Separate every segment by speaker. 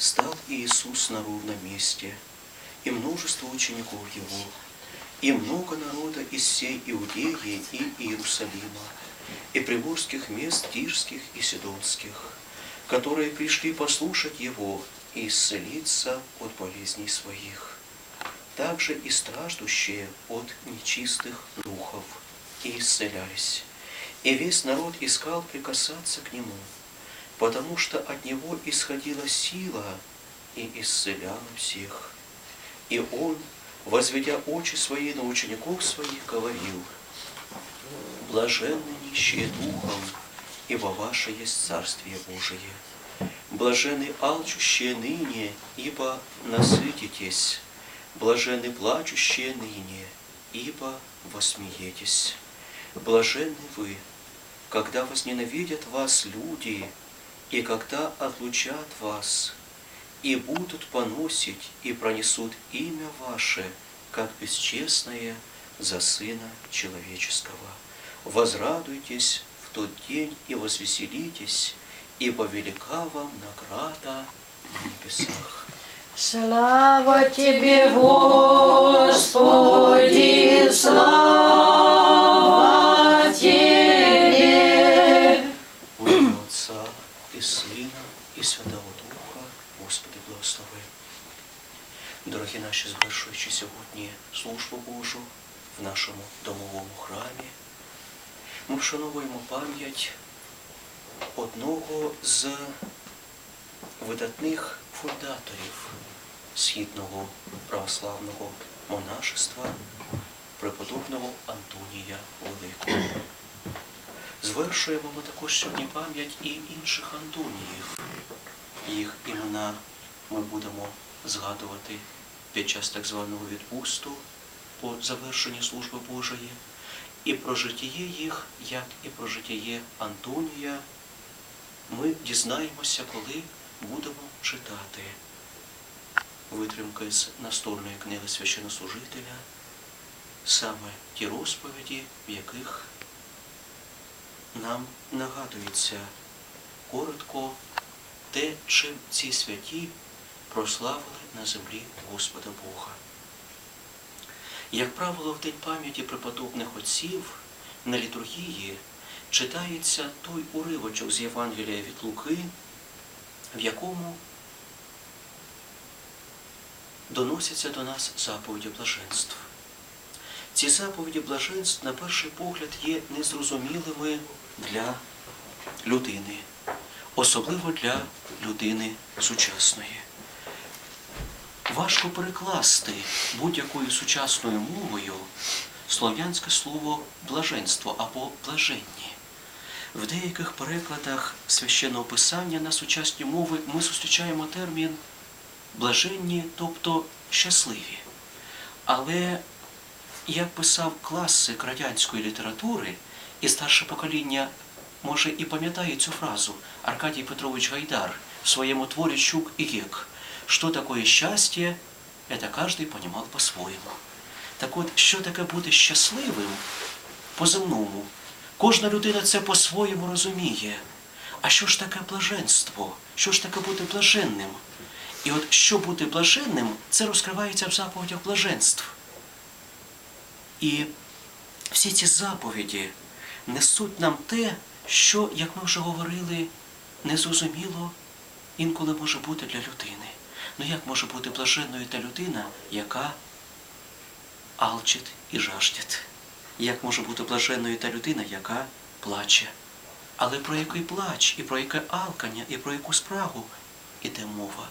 Speaker 1: стал Иисус на ровном месте, и множество учеников Его, и много народа из всей Иудеи и Иерусалима, и приморских мест Тирских и Сидонских, которые пришли послушать Его и исцелиться от болезней своих. Также и страждущие от нечистых духов и исцелялись. И весь народ искал прикасаться к Нему, потому что от Него исходила сила и исцеляла всех. И Он, возведя очи свои на учеников своих, говорил, «Блаженны нищие духом, ибо ваше есть Царствие Божие. Блаженны алчущие ныне, ибо насытитесь. Блаженны плачущие ныне, ибо восмеетесь. Блаженны вы, когда возненавидят вас люди, и когда отлучат вас, и будут поносить и пронесут имя ваше, как бесчестное за Сына Человеческого. Возрадуйтесь в тот день и возвеселитесь, ибо велика вам награда на небесах.
Speaker 2: Слава Тебе, Господи, слава
Speaker 1: і Святого Духа, Господи, благослови. Дорогі наші, звершуючи сьогодні службу Божу в нашому домовому храмі, ми вшановуємо пам'ять одного з видатних фундаторів східного православного монашества, преподобного Антонія Великого. Звершуємо ми також сьогодні пам'ять і інших Антоніїв. Їх імена ми будемо згадувати під час так званого відпусту по завершенні служби Божої. І про житіє їх, як і про житіє Антонія, ми дізнаємося, коли будемо читати витримки з настольної книги священнослужителя, саме ті розповіді, в яких нам нагадується коротко те, чим ці святі прославили на землі Господа Бога. Як правило, в День пам'яті преподобних отців на літургії читається той уривочок з Євангелія від Луки, в якому доносяться до нас заповіді блаженств. Ці заповіді блаженств, на перший погляд, є незрозумілими для людини, особливо для людини сучасної. Важко перекласти будь-якою сучасною мовою слов'янське слово блаженство або блаженні. В деяких перекладах священного писання на сучасні мови ми зустрічаємо термін блаженні, тобто щасливі. Але як писав класик радянської літератури, і старше покоління, може, і пам'ятає цю фразу Аркадій Петрович Гайдар в своєму творі Щук і Гек. Що таке щастя, это каждый понимал по-своєму. Так от, що таке бути щасливим по-земному? Кожна людина це по-своєму розуміє. А що ж таке блаженство? Що ж таке бути блаженним? І от що бути блаженним, це розкривається в заповідях блаженств. І всі ці заповіді несуть нам те, що, як ми вже говорили, незрозуміло інколи може бути для людини. Ну як може бути блаженною та людина, яка алчить і жаждет? Як може бути блаженною та людина, яка плаче? Але про який плач, і про яке алкання, і про яку спрагу іде мова?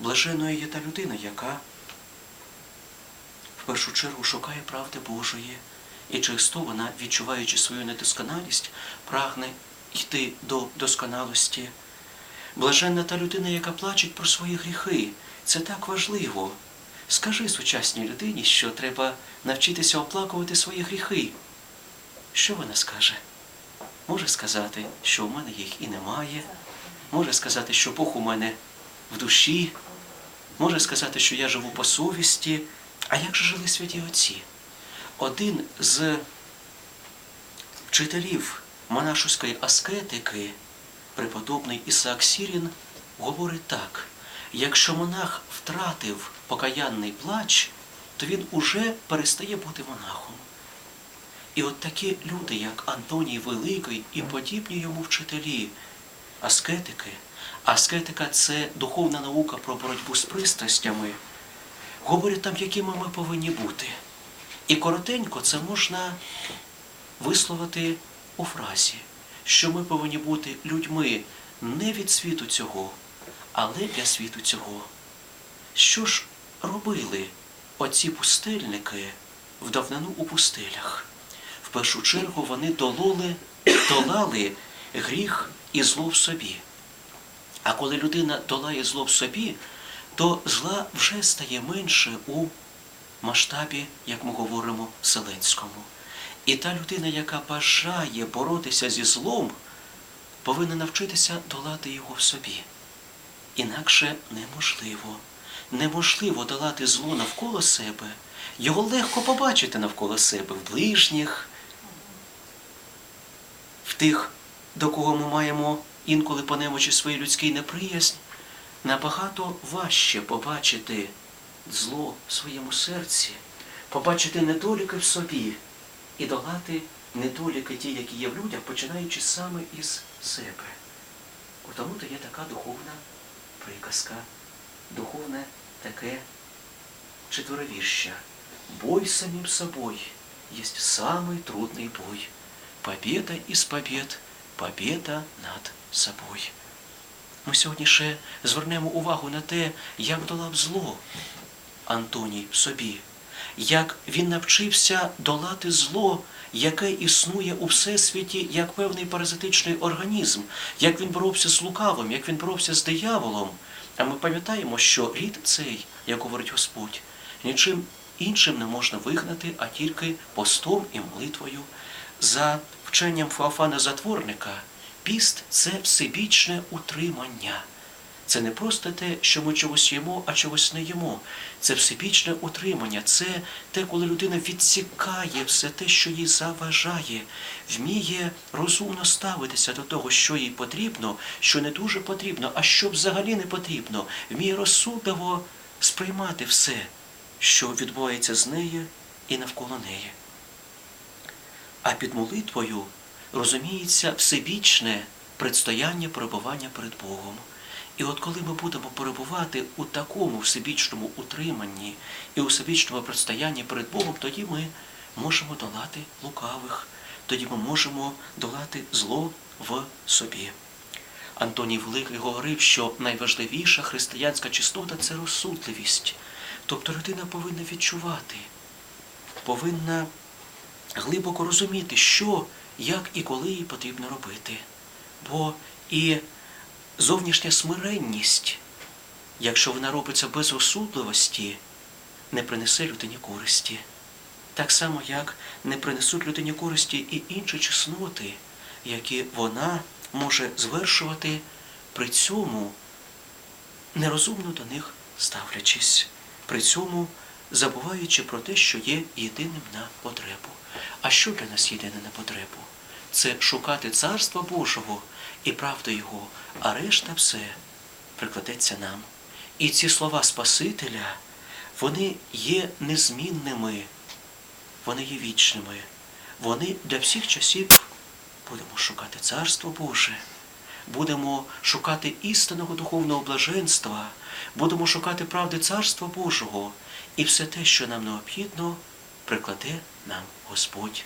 Speaker 1: Блаженною є та людина, яка в першу чергу шукає правди Божої, і через то вона, відчуваючи свою недосконалість, прагне йти до досконалості. Блаженна та людина, яка плачеть про свої гріхи. Це так важливо. Скажи сучасній людині, що треба навчитися оплакувати свої гріхи. Що вона скаже? Може сказати, що у мене їх і немає, може сказати, що Бог у мене в душі, може сказати, що я живу по совісті. А як же жили святі отці? Один з вчителів монашеської аскетики, преподобний Ісаак Сірін, говорить так: якщо монах втратив покаянний плач, то він уже перестає бути монахом. І от такі люди, як Антоній Великий і подібні йому вчителі, аскетики, аскетика це духовна наука про боротьбу з пристрастями, говорять там, якими ми повинні бути. І коротенько це можна висловити у фразі, що ми повинні бути людьми не від світу цього, але для світу цього. Що ж робили оці пустельники в давнину у пустелях? В першу чергу вони дололи, долали гріх і зло в собі. А коли людина долає зло в собі, то зла вже стає менше у масштабі, як ми говоримо, вселенському. І та людина, яка бажає боротися зі злом, повинна навчитися долати його в собі. Інакше неможливо. Неможливо долати зло навколо себе. Його легко побачити навколо себе в ближніх, в тих, до кого ми маємо інколи по немочі своїй людській неприязнь. Набагато важче побачити зло в своєму серці, побачити недоліки в собі і долати недоліки ті, які є в людях, починаючи саме із себе. Тому то є така духовна приказка, духовне таке четверовірща. Бой самим собой есть самый трудный бой. Победа из побед, победа над собою. Ми сьогодні ще звернемо увагу на те, як долав зло Антоній собі, як він навчився долати зло, яке існує у всесвіті як певний паразитичний організм, як він боровся з лукавим, як він боровся з дияволом. А ми пам'ятаємо, що рід цей, як говорить Господь, нічим іншим не можна вигнати, а тільки постом і молитвою. За вченням Феофана Затворника, піст це всебічне утримання. Це не просто те, що ми чогось їмо, а чогось не їмо. Це всебічне утримання, це те, коли людина відсікає все те, що їй заважає, вміє розумно ставитися до того, що їй потрібно, що не дуже потрібно, а що взагалі не потрібно, вміє розсудливо сприймати все, що відбувається з нею і навколо неї. А під молитвою розуміється всебічне предстояння перебування перед Богом. І от коли ми будемо перебувати у такому всебічному утриманні і у всебічному предстоянні перед Богом, тоді ми можемо долати лукавих, тоді ми можемо долати зло в собі. Антоній Великий говорив, що найважливіша християнська чистота це розсудливість. Тобто людина повинна відчувати, повинна глибоко розуміти, що, як і коли їй потрібно робити. Бо і зовнішня смиренність, якщо вона робиться без розсудливості, не принесе людині користі. Так само, як не принесуть людині користі і інші чесноти, які вона може звершувати при цьому нерозумно до них ставлячись, при цьому забуваючи про те, що є єдиним на потребу. А що для нас єдине на потребу? Це шукати Царства Божого і правди Його, а решта все прикладеться нам. І ці слова Спасителя, вони є незмінними, вони є вічними. Вони для всіх часів будемо шукати Царство Боже, будемо шукати істинного духовного блаженства, будемо шукати правди Царства Божого, і все те, що нам необхідно, прикладе нам Господь.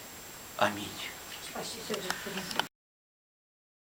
Speaker 1: Амінь.